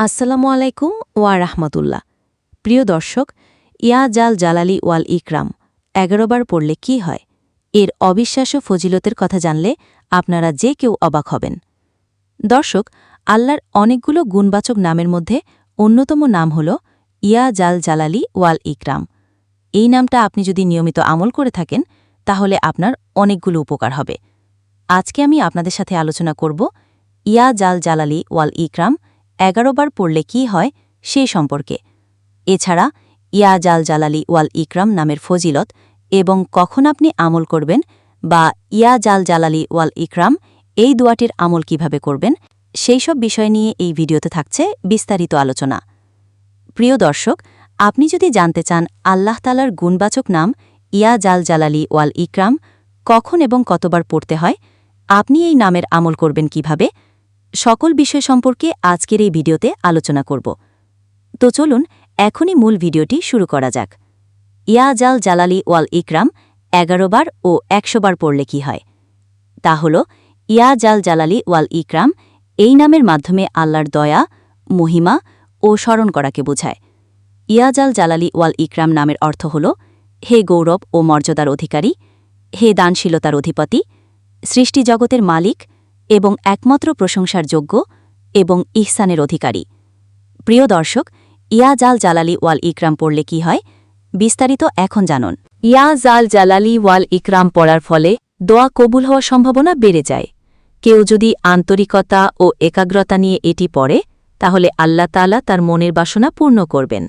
আসসালামু আলাইকুম ওয়া রাহমাতুল্লাহ। প্রিয় দর্শক, ইয়া জাল জালালি ওয়াল ইকরাম, এগারোবার পড়লে কি হয়? এর অবিশ্বাস্য ফজিলতের কথা জানলে আপনারা যে কেউ অবাক হবেন। দর্শক, আল্লাহর অনেকগুলো গুণবাচক নামের মধ্যে অন্যতম নাম হল ইয়া জাল জালালি ওয়াল ইকরাম। এই নামটা আপনি যদি নিয়মিত আমল করে থাকেন, তাহলে আপনার অনেকগুলো উপকার হবে। আজকে আমি আপনাদের সাথে আলোচনা করব ইয়া জাল জালালি ওয়াল ইকরাম এগারোবার পড়লে কি হয় সে সম্পর্কে। এছাড়া, ইয়া জাল জালালি ওয়াল ইকরাম নামের ফজিলত এবং কখন আপনি আমল করবেন বা ইয়া জাল জালালি ওয়াল ইকরাম এই দোয়াটির আমল কীভাবে করবেন, সেই সব বিষয় নিয়ে এই ভিডিওতে থাকছে বিস্তারিত আলোচনা। প্রিয় দর্শক, আপনি যদি জানতে চান আল্লাহ তালার গুণবাচক নাম ইয়া জাল জালালি ওয়াল ইকরাম কখন এবং কতবার পড়তে হয়, আপনি এই নামের আমল করবেন কীভাবে সকল বিষয় সম্পর্কে আজকের এই ভিডিওতে আলোচনা করব। তো চলুন, এখনই মূল ভিডিওটি শুরু করা যাক। ইয়া জাল জালালি ওয়াল ইকরাম, এগারো বার ও একশো বার পড়লে কি হয়? তা হল, ইয়া জাল জালালি ওয়াল ইকরাম এই নামের মাধ্যমে আল্লাহর দয়া, মহিমা ও স্মরণ করাকে বোঝায়। ইয়াজাল জালালি ওয়াল ইকরাম নামের অর্থ হল, হে গৌরব ও মর্যাদার অধিকারী, হে দানশীলতার অধিপতি সৃষ্টিজগতের মালিক এবং একমাত্র প্রশংসার যোগ্য এবং ইহসানের অধিকারী। প্রিয় দর্শক, ইয়া জাল জালালি ওয়াল ইকরাম পড়লে কি হয়? বিস্তারিত এখন জানুন। ইয়া জাল জালালি ওয়াল ইকরাম পড়ার ফলে দোয়া কবুল হওয়ার সম্ভাবনা বেড়ে যায়। কেউ যদি আন্তরিকতা ও একাগ্রতা নিয়ে এটি পড়ে, তাহলে আল্লাহ তালা তার মনের বাসনা পূর্ণ করবেন।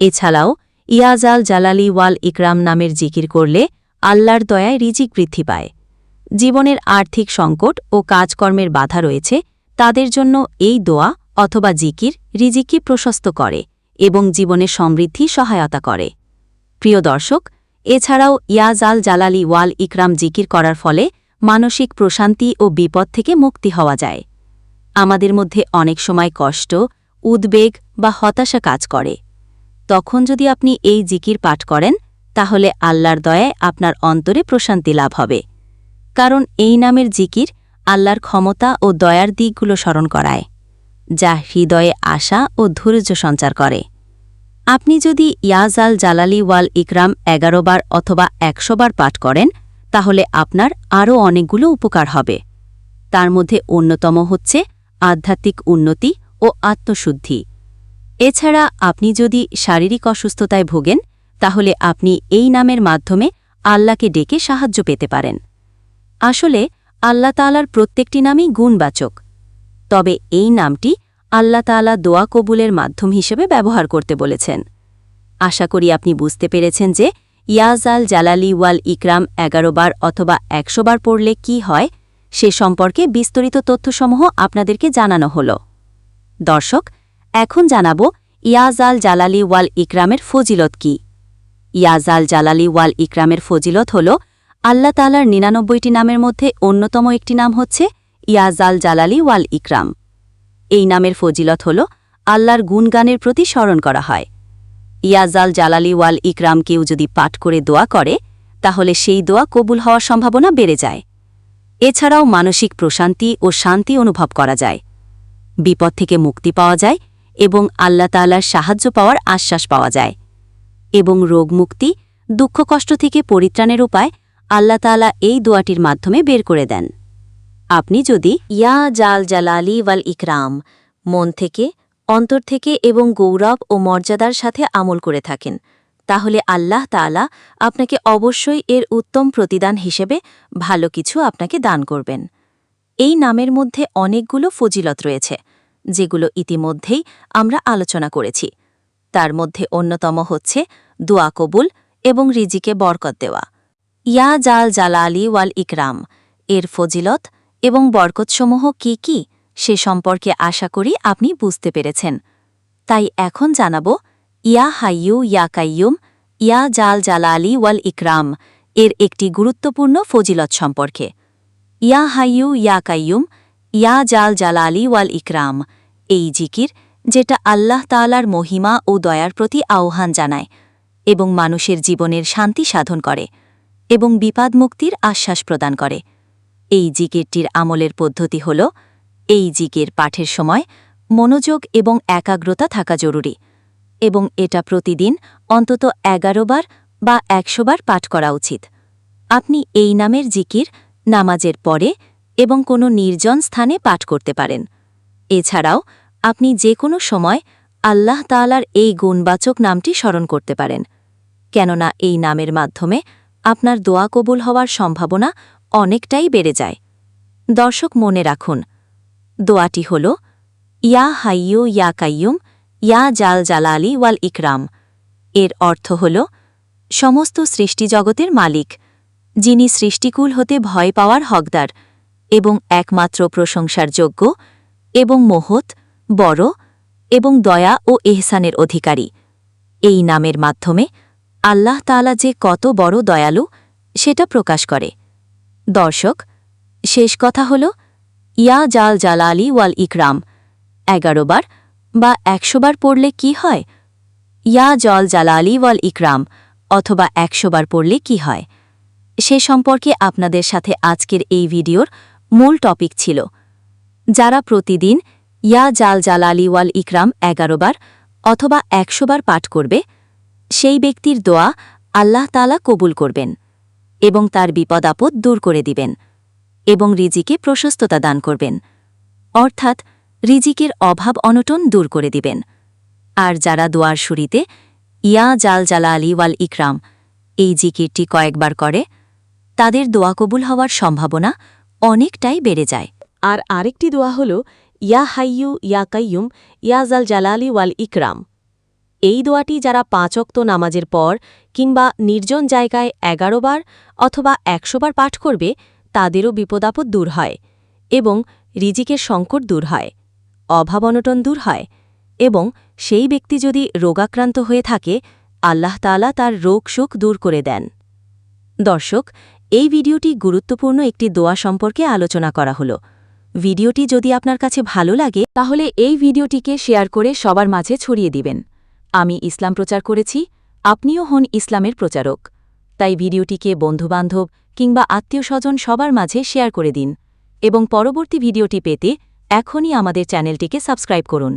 এছাড়াও ইয়াজাল জালালি ওয়াল ইকরাম নামের জিকির করলে আল্লাহর দয়ায় রিজিক বৃদ্ধি পায়। জীবনের আর্থিক সংকট ও কাজকর্মের বাধা রয়েছে, তাদের জন্য এই দোয়া অথবা জিকির রিজিকি প্রশস্ত করে এবং জীবনে সমৃদ্ধি, সহায়তা করে। প্রিয় দর্শক, এছাড়াও ইয়াজাল জালালি ওয়াল ইকরাম জিকির করার ফলে মানসিক প্রশান্তি ও বিপদ থেকে মুক্তি হওয়া যায়। আমাদের মধ্যে অনেক সময় কষ্ট, উদ্বেগ বা হতাশা কাজ করে। তখন যদি আপনি এই জিকির পাঠ করেন, তাহলে আল্লাহর দয়ায় আপনার অন্তরে প্রশান্তি লাভ হবে। কারণ এই নামের জিকির আল্লাহর ক্ষমতা ও দয়ার দিকগুলো স্মরণ করায়, যা হৃদয়ে আশা ও ধৈর্য সঞ্চার করে। আপনি যদি ইয়াজাল জালালি ওয়াল ইকরাম এগারো বার অথবা একশো বার পাঠ করেন, তাহলে আপনার আরও অনেকগুলো উপকার হবে। তার মধ্যে অন্যতম হচ্ছে আধ্যাত্মিক উন্নতি ও আত্মশুদ্ধি। এছাড়া আপনি যদি শারীরিক অসুস্থতায় ভোগেন, তাহলে আপনি এই নামের মাধ্যমে আল্লাহকে ডেকে সাহায্য পেতে পারেন। আসলে আল্লাহ তালার প্রত্যেকটি নামই গুণবাচক। তবে এই নামটি আল্লাহ তালা দোয়া কবুলের মাধ্যম হিসেবে ব্যবহার করতে বলেছেন। আশা করি আপনি বুঝতে পেরেছেন যে ইয়াজাল জালালি ওয়াল ইকরাম এগারো বার অথবা একশো বার পড়লে কি হয়, সে সম্পর্কে বিস্তারিত তথ্যসমূহ আপনাদেরকে জানানো হল। দর্শক, এখন জানাব ইয়াজাল জালালি ওয়াল ইকরামের ফজিলত কি। ইয়াজাল জালালি ওয়াল ইকরামের ফজিলত হল আল্লাহ তালার নিরানব্বইটি নামের মধ্যে অন্যতম একটি নাম হচ্ছে ইয়াজাল জালালি ওয়াল ইকরাম। এই নামের ফজিলত হল আল্লাহর গুণগানের প্রতি স্মরণ করা হয়। ইয়াজাল জালালি ওয়াল ইকরাম কেউ যদি পাঠ করে দোয়া করে, তাহলে সেই দোয়া কবুল হওয়ার সম্ভাবনা বেড়ে যায়। এছাড়াও মানসিক প্রশান্তি ও শান্তি অনুভব করা যায়। বিপদ থেকে মুক্তি পাওয়া যায় এবং আল্লাহ তালার সাহায্য পাওয়ার আশ্বাস পাওয়া যায়। এবং রোগমুক্তি, দুঃখ কষ্ট থেকে পরিত্রাণের উপায় আল্লাহ তালা এই দোয়াটির মাধ্যমে বের করে দেন। আপনি যদি ইয়া জাল জালালি ওয়াল ইকরাম, মন থেকে, অন্তর থেকে এবং গৌরব ও মর্যাদার সাথে আমল করে থাকেন, তাহলে আল্লাহ তাআলা আপনাকে অবশ্যই এর উত্তম প্রতিদান হিসেবে ভালো কিছু আপনাকে দান করবেন। এই নামের মধ্যে অনেকগুলো ফজিলত রয়েছে, যেগুলো ইতিমধ্যেই আমরা আলোচনা করেছি। তার মধ্যে অন্যতম হচ্ছে দোয়া কবুল এবং রিজিকে বরকত দেওয়া। ইয়া জাল জালালি ওয়াল ইকরাম। এর ফজিলত এবং বরকতসমূহ কি কি, সে সম্পর্কে আশা করি আপনি বুঝতে পেরেছেন। তাই এখন জানাব, ইয়া হাইয়ু, ইয়া কাইয়ুম, ইয়া জাল জালালি ওয়াল ইকরাম, এর একটি গুরুত্বপূর্ণ ফজিলত সম্পর্কে। ইয়া হাইয়ু, ইয়া কাইয়ুম, ইয়া জাল জালালি ওয়াল ইকরাম, এই জিকির যেটা আল্লাহ তালার মহিমা ও দয়ার প্রতি আহ্বান জানায় এবং মানুষের জীবনের শান্তি সাধন করে। এবং বিপাদ মুক্তির আশ্বাস প্রদান করে। এই জিকিরটির আমলের পদ্ধতি হল, এই জিকির পাঠের সময় মনোযোগ এবং একাগ্রতা থাকা জরুরি এবং এটা প্রতিদিন অন্তত এগারো বার বা একশো বার পাঠ করা উচিত। আপনি এই নামের জিকির নামাজের পরে এবং কোনো নির্জন স্থানে পাঠ করতে পারেন। এছাড়াও আপনি যে কোনো সময় আল্লাহ তালার এই গুণবাচক নামটি স্মরণ করতে পারেন। কেননা এই নামের মাধ্যমে আপনার দোয়া কবুল হওয়ার সম্ভাবনা অনেকটাই বেড়ে যায়। দর্শক, মনে রাখুন, দোয়াটি হল, ইয়া হাইয়ু ইয়া কাইয়ুম ইয়া জাল জালালি ওয়াল ইকরাম। এর অর্থ হল, সমস্ত সৃষ্টিজগতের মালিক, যিনি সৃষ্টিকুল হতে ভয় পাওয়ার হকদার এবং একমাত্র প্রশংসার যোগ্য এবং মোহত বড় এবং দয়া ও এহসানের অধিকারী। এই নামের মাধ্যমে আল্লাহ তাআলা যে কত বড় দয়ালু, সেটা প্রকাশ করে। দর্শক, শেষ কথা হল, ইয়া জাল জালালি ওয়াল ইকরাম। এগারো বার বা একশো বার পড়লে কি হয়? ইয়া জল জালালি ওয়াল ইকরাম, অথবা একশো বার পড়লে কি হয়? সে সম্পর্কে আপনাদের সাথে আজকের এই ভিডিওর মূল টপিক ছিল। যারা প্রতিদিন ইয়া জাল জালালি ওয়াল ইকরাম এগারো বার অথবা একশো বার পাঠ করবে সেই ব্যক্তির দোয়া আল্লাহ তালা কবুল করবেন এবং তার বিপদ আপদ দূর করে দিবেন এবং রিজিকে প্রশস্ততা দান করবেন। অর্থাৎ রিজিকের অভাব অনটন দূর করে দিবেন। আর যারা দোয়ার শুরিতে ইয়া জাল জালা আলী ওয়াল ইকরাম, এই জিকিরটি কয়েকবার করে, তাদের দোয়া কবুল হওয়ার সম্ভাবনা অনেকটাই বেড়ে যায়। আর আরেকটি দোয়া হল, ইয়া হাইয়ু, ইয়া কাইয়ুম ইয়াজাল জালালি ওয়াল ইকরাম। এই দোয়াটি যারা পাঁচক্ত নামাজের পর কিংবা নির্জন জায়গায় এগারো বার অথবা একশো বার পাঠ করবে, তাদেরও বিপদাপদ দূর হয় এবং রিজিকের সংকট দূর হয়, অভাব অনটন দূর হয় এবং সেই ব্যক্তি যদি রোগাক্রান্ত হয়ে থাকে, আল্লাহ তাআলা তার রোগ সুখ দূর করে দেন। দর্শক, এই ভিডিওটি গুরুত্বপূর্ণ একটি দোয়া সম্পর্কে আলোচনা করা হলো। ভিডিওটি যদি আপনার কাছে ভালো লাগে, তাহলে এই ভিডিওটিকে শেয়ার করে সবার মাঝে ছড়িয়ে দিবেন। আমি ইসলাম প্রচার করেছি, আপনিও হন ইসলামের প্রচারক। তাই ভিডিওটিকে বন্ধুবান্ধব কিংবা আত্মীয় স্বজন সবার মাঝে শেয়ার করে দিন। এবং পরবর্তী ভিডিওটি পেতে এখনই আমাদের চ্যানেলটিকে সাবস্ক্রাইব করুন।